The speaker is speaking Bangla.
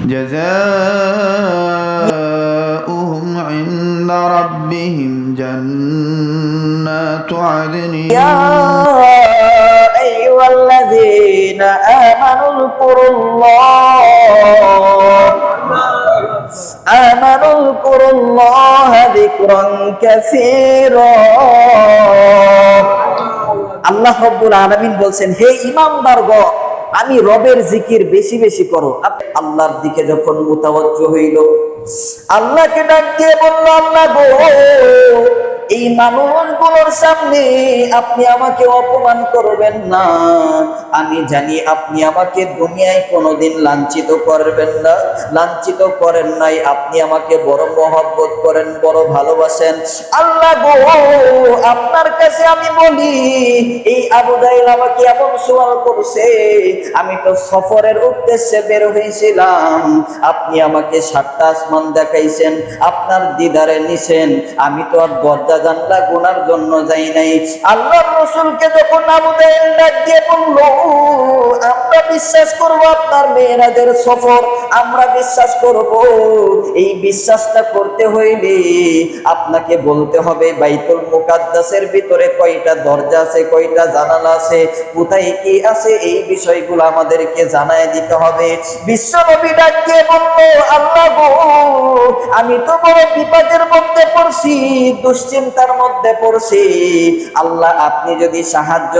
جزاؤهم عند ربهم جنات عدن يا أيها الذين آمنوا اذكروا الله آمنوا اذكروا الله ذكرا كثيرا আল্লাহ রব্বুল আলামিন বলছেন হে ইমানদারগ আমি রবের জিকির বেশি বেশি করো। আল্লাহর দিকে যখন মোতাবজ্জ হইল, আল্লাহকে ডাক দিয়ে বলল, আল্লাহ গো এই মানুষগুলোর সামনে আপনি আমাকে অপমান করবেন না। আমি জানি আপনি আমাকে দুনিয়ায় কোনোদিন লাঞ্ছিত করবেন না। লাঞ্ছিত করেন নাই, আপনি আমাকে বড় মহব্বত করেন, বড় ভালোবাসেন। আল্লাহ গো, আপনার কাছে আমি বলি, এই আবু জাহেল আমাকে এমন সওয়াল করছে, আমি তো সফরের উদ্দেশ্যে বের হয়েছিলাম। আপনি আমাকে সাতটা আসমান দেখাইছেন, আপনার দিদারে নিছেন, আমি তো আর দরজা জানলা গুনার জন্য যাই নাই। আল্লাহ রসুলকে যখন আবু জাহেল ডাক দিয়ে বলল বিশ্বাস করব আপনার মেয়েরাদের সফর, আমরা বিশ্বাস করব। এই বিশ্বাসটা করতে হইলে আপনাকে বলতে হবে, বাইতুল মুকাদ্দাসের ভিতরে কয়টা দরজা আছে, কয়টা জানালা আছে, কোথায় কি আছে, এই বিষয়গুলো আমাদেরকে জানায় দিতে হবে। বিশ্ব নবী ডাকিয়ে বলল, আল্লাহ আমি তো বড় বিপদের মধ্যে পড়ছি, দুশ্চিন্তার মধ্যে পড়ছি। আল্লাহ, আপনি যদি সাহায্য